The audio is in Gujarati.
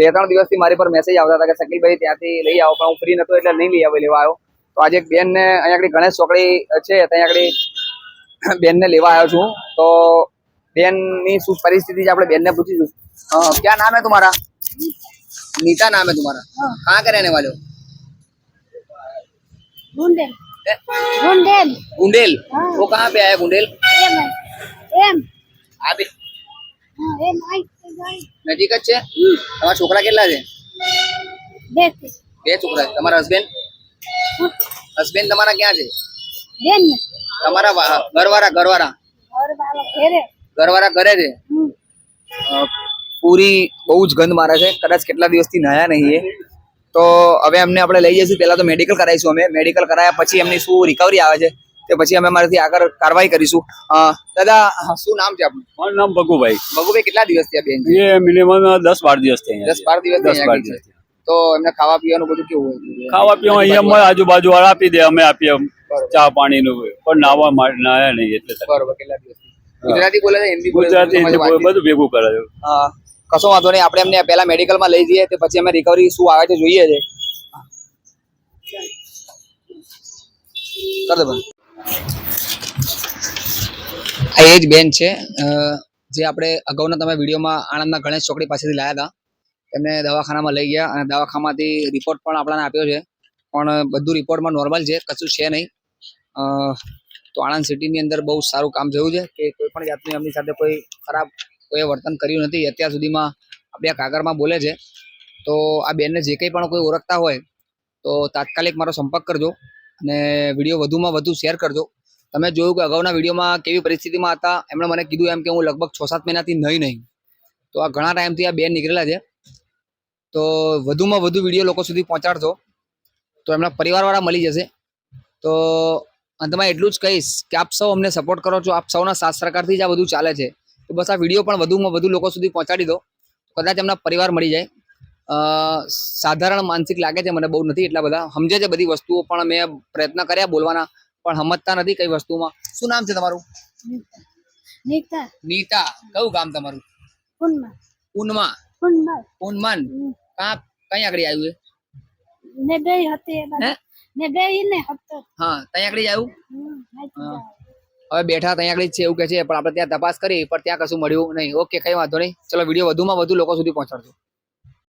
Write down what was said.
બે ત્રણ દિવસથી મારી પર મેસેજ આવતા હતા કે શકીલભાઈ ત્યાંથી લઈ આવો પણ હું ફ્રી નતો એટલે નહીં લઈ આવે લેવા આવ્યો તો આજે એક બેન ને અહીંયા આગળ ગણેશ ચોકડી છે ત્યાં આગળ બેનને લેવા આવ્યો છું તો બેનની શું પરિસ્થિતિ છે આપણે બેનને પૂછીશું અ, क्या नाम है तुम्हारा नीता नाम है तुम्हारा कहाँ के रहने वाले हो गुंडेल गुंडेल गुंडेल हाँ। वो कहाँ पे आया गुंडेल एम एम આ બે हाँ, एम आई आई નજીક જ છે? તમારા છોકરા કેટલા છે? બે બે છોકરા છે. તમારા હસબન્ડ હસબન્ડ તમારા ક્યાં છે? બેન તમારા ઘરવાળા ઘરવાળા? ઘરવાળા ઘરે. છે? પૂરી બહુ જ ગંધ મારે છે. કદાચ કેટલા દિવસથી નયા નહીં એ. તો હવે અમને આપણે લઈ જઈશું. પહેલાં તો મેડિકલ કરાવીશું અમે. મેડિકલ કરાયા પછી એમની શું રિકવરી આવે છે? તે પછી અમે અમારાથી આગળ કાર્યવાહી કરીશું. દાદા શું નામ છે આપનું? મારું નામ ભગુભાઈ. ભગુભાઈ કેટલા દિવસ થયા બેન એ મિનિમમ દસ બાર દિવસ થયા. દસ બાર દિવસ દસ બાર દિવસ તો એમને ખાવા પીવાનું બધું કેવું હોય? ખાવા પીવા અહીંયા આજુબાજુ વાળા આપી દે અમે આપીએ ચા પાણી નું પણ નાવા નાયા નહીં એટલે. બરોબર કેટલા દિવસ ગુજરાતી બોલે છે હિન્દી બોલે ગુજરાતી બધું ભેગું કરે છે. કશો વાંધો નહીં આપણે એમને પહેલા મેડિકલમાં લઈ જઈએ તે પછી અમે રિકવરી શું આવે છે જોઈએ છે. કર દે બંધ. આ એ જ બેન છે. જે આપણે અગાઉના તમે વિડીયોમાં આણંદના ગણેશ ચોકડી પાસેથી લાયા હતા. એમને દવાખાનામાં લઈ ગયા અને દવાખાનામાંથી રિપોર્ટ પણ આપણને આપ્યો છે. પણ બધું રિપોર્ટમાં નોર્મલ છે, કશું છે નહીં. તો આણંદ સિટીની અંદર બહુ સારું કામ થયું છે કે કોઈ પણ જાતની એમની સાથે કોઈ ખરાબ કોઈએ વર્તન કર્યું નથી. અત્યાર સુધીમાં આપણે આ કાગળમાં બોલે છે. તો આ બેનને જે કંઈ પણ કોઈ ઓળખતા હોય તો તાત્કાલિક મારો સંપર્ક કરજો અને વીડિયો વધુમાં વધુ શેર કરજો. તમે જોયું કે અગાઉના વિડીયોમાં કેવી પરિસ્થિતિમાં હતા? એમણે મને કીધું એમ કે હું લગભગ છ સાત મહિનાથી નહીં નહીં. તો આ ઘણા ટાઈમથી આ બેન નીકળેલા છે. તો વધુમાં વધુ વીડિયો લોકો સુધી પહોંચાડશો તો એમના પરિવારવાળા મળી જશે. તો અંતમાં એટલું જ કહીશ કે આપ સૌ અમને સપોર્ટ કરો છો. આપ સૌના સાથ સરકારથી જ આ બધું ચાલે છે. તો બસ આ વીડિયો પણ વધુમાં વધુ લોકો સુધી પહોંચાડી દો. કદાચ એમના પરિવાર મળી જાય. સાધારણ માનસિક લાગે છે, મને બહુ નથી એટલા બધા. સમજે છે બધી વસ્તુઓ, પણ મેં પ્રયત્ન કર્યા બોલવાના. પણ સમજતા નથી કઈ વસ્તુમાં. શું નામ છે તમારું? નીતા. નીતા. કયું ગામ તમારું? પુનમાં. પુનમાં. પુનમાં. કઈ આગળ આવ્યું ને બે હતી ને બે ને હતો. હા ત્યાં આગળ આવ્યું હવે બેઠા ત્યાં આગળ છે એવું કે છે પણ આપણે ત્યાં તપાસ કરી પણ ત્યાં કશું મળ્યું નહીં. ઓકે કઈ વાંધો નહીં. ચલો વીડિયો વધુમાં વધુ લોકો સુધી પહોંચાડજો.